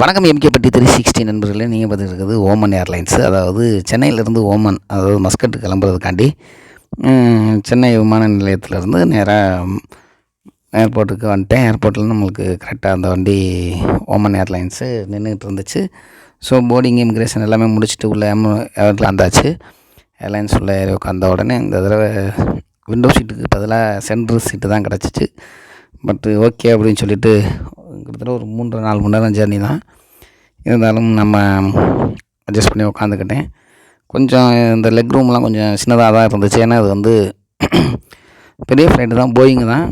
வணக்கம் எம்கேபட்டி three sixty நண்பர்களே. நீங்கள் பார்த்துட்டு ஓமன் ஏர்லைன்ஸ் அதாவது சென்னையிலேருந்து ஓமன் அதாவது மஸ்கட்டு கிளம்புறதுக்காண்டி சென்னை விமான நிலையத்திலேருந்து நேராக ஏர்போர்ட்டுக்கு வந்துட்டேன். ஏர்போர்ட்டில் நம்மளுக்கு கரெக்டாக அந்த வண்டி ஓமன் ஏர்லைன்ஸு நின்றுக்கிட்டு இருந்துச்சு. ஸோ போர்டிங் இமிக்ரேஷன் எல்லாமே முடிச்சுட்டு உள்ளே ஏர்ல வந்தாச்சு. ஏர்லைன்ஸ் உள்ளே ஏறி உட்காந்த உடனே இந்த தடவை விண்டோ சீட்டுக்கு பதிலாக சென்ட்ரு சீட்டு தான் கிடச்சிச்சு. பட்டு ஓகே அப்படின்னு சொல்லிட்டு கிட்டத்தட்ட ஒரு மூன்று நாலு மணி நேரம் ஜேர்னி தான். இருந்தாலும் நம்ம அட்ஜஸ்ட் பண்ணி உட்காந்துக்கிட்டேன் கொஞ்சம் இந்த லெக் ரூம்லாம் கொஞ்சம் சின்னதாக தான் இருந்துச்சு. ஏன்னா அது வந்து பெரிய ஃப்ளைட்டு தான் போயிங்கு தான்.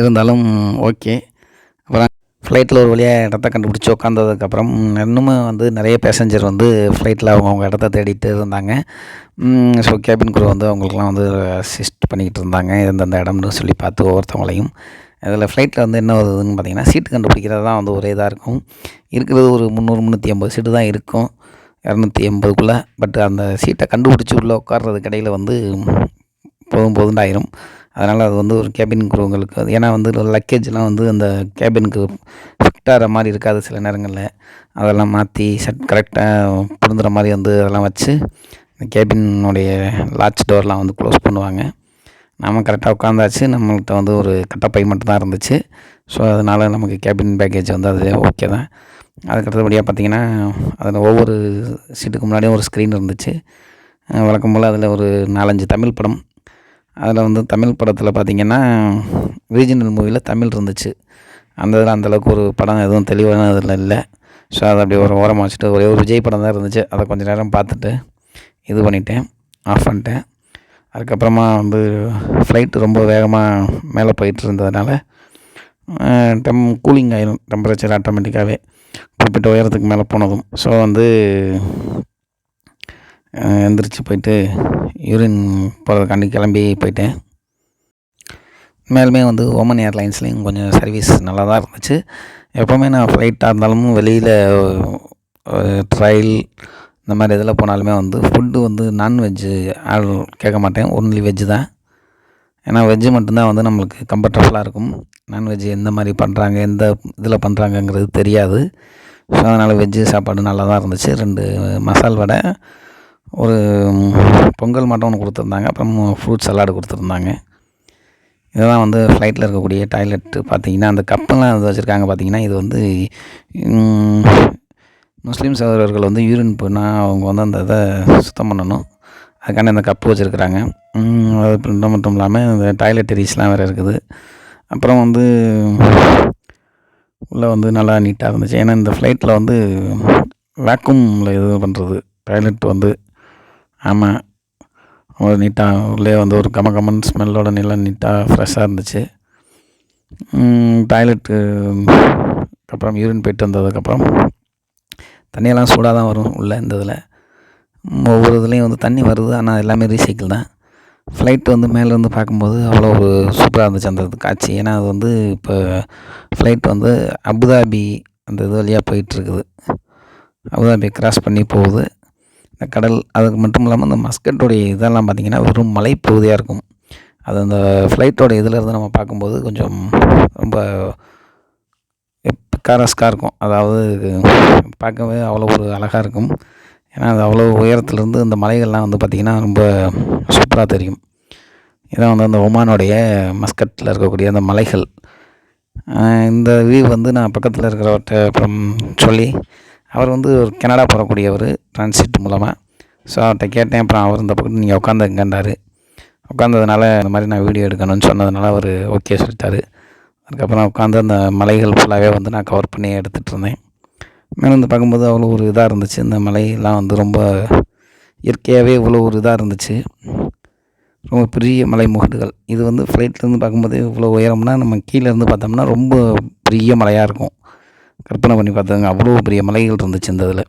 இருந்தாலும் ஓகே அப்புறம் ஃப்ளைட்டில் ஒரு வழியாக இடத்த கண்டுபிடிச்சி உட்காந்ததுக்கப்புறம் இன்னுமே வந்து நிறைய பேசஞ்சர் வந்து ஃப்ளைட்டில் அவங்கவுங்க இடத்த தேடிட்டு இருந்தாங்க. ஸோ கேபின் குரூ வந்து அவங்களுக்குலாம் வந்து அசிஸ்ட் பண்ணிக்கிட்டு இருந்தாங்க. எந்தெந்த இடம்னு சொல்லி பார்த்து ஒவ்வொருத்தவங்களையும் அதில் ஃப்ளைட்டில் வந்து என்ன வருதுன்னு பார்த்தீங்கன்னா சீட்டு கண்டுபிடிக்கிறது தான் வந்து ஒரே இதாக இருக்கும். இருக்கிறது ஒரு முந்நூறு முந்நூற்றி ஐம்பது சீட்டு தான் இருக்கும். இரநூத்தி எண்பதுக்குள்ளே பட் அந்த சீட்டை கண்டுபிடிச்சி உள்ளே உட்கார்றது கடையில் வந்து போதும் போதும் ஆயிரும். அதனால் அது வந்து ஒரு கேபின் குரூங்களுக்கு ஏன்னா வந்து லக்கேஜ்லாம் வந்து அந்த கேபினுக்கு ஃபிட்டாகிற மாதிரி இருக்காது சில நேரங்களில். அதெல்லாம் மாற்றி செட் கரெக்டாக பொருந்துற மாதிரி வந்து அதெல்லாம் வச்சு கேபினுடைய லாட்ச் டோர்லாம் வந்து க்ளோஸ் பண்ணுவாங்க. நம்ம கரெக்டாக உட்காந்தாச்சு. நம்மள்கிட்ட வந்து ஒரு கட்டப்பை மட்டும் தான் இருந்துச்சு. ஸோ அதனால் நமக்கு கேபின் பேக்கேஜ் வந்து அது ஓகே தான். அதுக்கு அடுத்தபடியாக பார்த்தீங்கன்னா அதில் ஒவ்வொரு சீட்டுக்கு முன்னாடியும் ஒரு ஸ்க்ரீன் இருந்துச்சு. வழக்கம் போல் அதில் ஒரு நாலஞ்சு தமிழ் படம். அதில் வந்து தமிழ் படத்தில் பார்த்திங்கன்னா ரீஜனல் மூவியில் தமிழ் இருந்துச்சு. அந்த இதில் அந்தளவுக்கு ஒரு படம் எதுவும் தெளிவான இதில் இல்லை. ஸோ அதை அப்படியே ஒரு ஓரமாக வச்சுட்டு ஒரே ஒரு விஜய் படம் தான் இருந்துச்சு. அதை கொஞ்சம் நேரம் பார்த்துட்டு இது பண்ணிட்டேன். ஆஃப் பண்ணிட்டேன். அதுக்கப்புறமா வந்து ஃப்ளைட்டு ரொம்ப வேகமாக மேலே போயிட்டு இருந்ததுனால டெம் கூலிங் ஆயிரும் டெம்பரேச்சர் ஆட்டோமேட்டிக்காகவே குறிப்பிட்ட உயரத்துக்கு மேலே போனதும். ஸோ வந்து எந்திரிச்சு போயிட்டு யூரின் போகிறதுக்காண்டி கிளம்பி போயிட்டேன். மேலுமே வந்து ஓமன் ஏர்லைன்ஸ்லேயும் கொஞ்சம் சர்வீஸ் நல்லா தான் இருந்துச்சு. எப்போவுமே நான் ஃப்ளைட்டாக இருந்தாலும் வெளியில் ட்ரையல் இந்த மாதிரி இதில் போனாலுமே வந்து ஃபுட்டு வந்து நான்வெஜ்ஜு ஆள் கேட்க மாட்டேன். ஒன்லி வெஜ்ஜு தான். ஏன்னா வெஜ்ஜு மட்டும்தான் வந்து நம்மளுக்கு கம்ஃபர்டபுளாக இருக்கும். நான்வெஜ் எந்த மாதிரி பண்ணுறாங்க எந்த இதில் பண்ணுறாங்கங்கிறது தெரியாது. ஸோ அதனால் வெஜ்ஜு சாப்பாடு நல்லா தான் இருந்துச்சு. ரெண்டு மசால் வடை ஒரு பொங்கல் மட்டும் ஒன்று கொடுத்துருந்தாங்க. அப்புறம் ஃப்ரூட் சலாடு கொடுத்துருந்தாங்க. இதெல்லாம் வந்து ஃப்ளைட்டில் இருக்கக்கூடிய டாய்லெட்டு பார்த்தீங்கன்னா அந்த கப்பெல்லாம் இது வச்சுருக்காங்க பார்த்தீங்கன்னா இது வந்து முஸ்லீம் சகோதரர்கள் வந்து யூரின் போனால் அவங்க வந்து அந்த இதை சுத்தம் பண்ணணும். அதுக்கான இந்த கப்பு வச்சுருக்குறாங்க. அது மட்டும் மட்டும் இல்லாமல் இந்த டாய்லெட்டரிஸ்லாம் வேறு இருக்குது. அப்புறம் வந்து உள்ளே வந்து நல்லா நீட்டாக இருந்துச்சு. ஏன்னா இந்த ஃப்ளைட்டில் வந்து வேக்கூமில் இது பண்ணுறது டாய்லெட் வந்து ஆமாம் ஒரு நீட்டாக உள்ளே வந்து ஒரு கம கமன் ஸ்மெல்லோட நல்லா நீட்டாக ஃப்ரெஷ்ஷாக இருந்துச்சு. டாய்லெட்டு அப்புறம் யூரின் போயிட்டு வந்ததுக்கப்புறம் தண்ணியெல்லாம் சூடாக தான் வரும் உள்ளே இந்த இதில். ஒவ்வொரு இதுலேயும் வந்து தண்ணி வருது ஆனால் எல்லாமே ரீசைக்கிள் தான். ஃப்ளைட் வந்து மேலேருந்து பார்க்கும்போது அவ்வளோ ஒரு சூப்பராக இருந்துச்சு அந்த இது காட்சி. ஏன்னா அது வந்து இப்போ ஃப்ளைட் வந்து அபுதாபி அந்த இது வழியாக போயிட்டுருக்குது. அபுதாபி கிராஸ் பண்ணி போகுது. இந்த கடல் அதுக்கு மட்டும் இல்லாமல் இந்த மஸ்கட்டோடைய இதெல்லாம் பார்த்திங்கன்னா வெறும் மலைப்பகுதியாக இருக்கும். அது அந்த ஃப்ளைட்டோட இதில் இருந்து நம்ம பார்க்கும்போது கொஞ்சம் ரொம்ப பிக்காரஸ்காக இருக்கும். அதாவது பார்க்கவே அவ்வளோ ஒரு அழகாக இருக்கும். ஏன்னா அது அவ்வளோ உயரத்துலேருந்து இந்த மலைகள்லாம் வந்து பார்த்திங்கன்னா ரொம்ப சூப்பராக தெரியும். இதான் வந்து அந்த ஒமானுடைய மஸ்கட்டில் இருக்கக்கூடிய அந்த மலைகள். இந்த வியூ வந்து நான் பக்கத்தில் இருக்கிறவர்கிட்ட அப்புறம் சொல்லி அவர் வந்து ஒரு கனடா போகக்கூடியவர் டிரான்சிட் மூலமாக ஸோ அவர்கிட்ட கேட்டேன். அப்புறம் அவர் இந்த பக்கத்தில் நீங்கள் உட்காந்துங்கன்றாரு உட்காந்ததுனால இந்த மாதிரி நான் வீடியோ எடுக்கணும்னு சொன்னதுனால அவர் ஓகே சொல்லிட்டாரு. அதுக்கப்புறம் உட்காந்து அந்த மலைகள் ஃபுல்லாகவே வந்து நான் கவர் பண்ணி எடுத்துகிட்டு இருந்தேன். மேலே வந்து பார்க்கும்போது அவ்வளோ ஒரு இதாக இருந்துச்சு. இந்த மலையெல்லாம் வந்து ரொம்ப இயற்கையாகவே இவ்வளோ ஒரு இதாக இருந்துச்சு. ரொம்ப பெரிய மலை முகடுகள் இது வந்து ஃப்ளைட்லேருந்து பார்க்கும்போது இவ்வளோ உயரம்னா நம்ம கீழேருந்து பார்த்தோம்னா ரொம்ப பெரிய மலையாக இருக்கும். கற்பனை பண்ணி பார்த்தாங்க அவ்வளோ பெரிய மலைகள் இருந்துச்சு இந்த இதில்.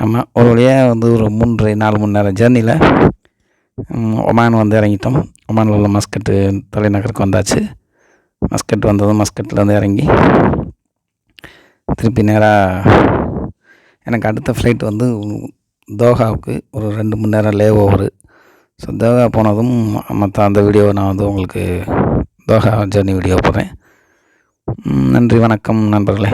ஆமாம் ஒரு வழியாக வந்து ஒரு மூன்று நாலு மணி நேரம் ஜேர்னியில் ஒமான் வந்து இறங்கிட்டோம். ஒமானில் உள்ள மஸ்கட்டு தலைநகருக்கு வந்தாச்சு. மஸ்கட் வந்ததும் மஸ்கட்டில் வந்து இறங்கி திருப்பி நேராக எனக்கு அடுத்த ஃப்ளைட் வந்து தோஹாவுக்கு ஒரு ரெண்டு மணி நேரம் லே ஓவரு ஸோ தோஹா போனதும் மற்ற அந்த வீடியோவை நான் வந்து உங்களுக்கு தோஹா ஜர்னி வீடியோ போடுறேன். நன்றி வணக்கம் நண்பர்களே.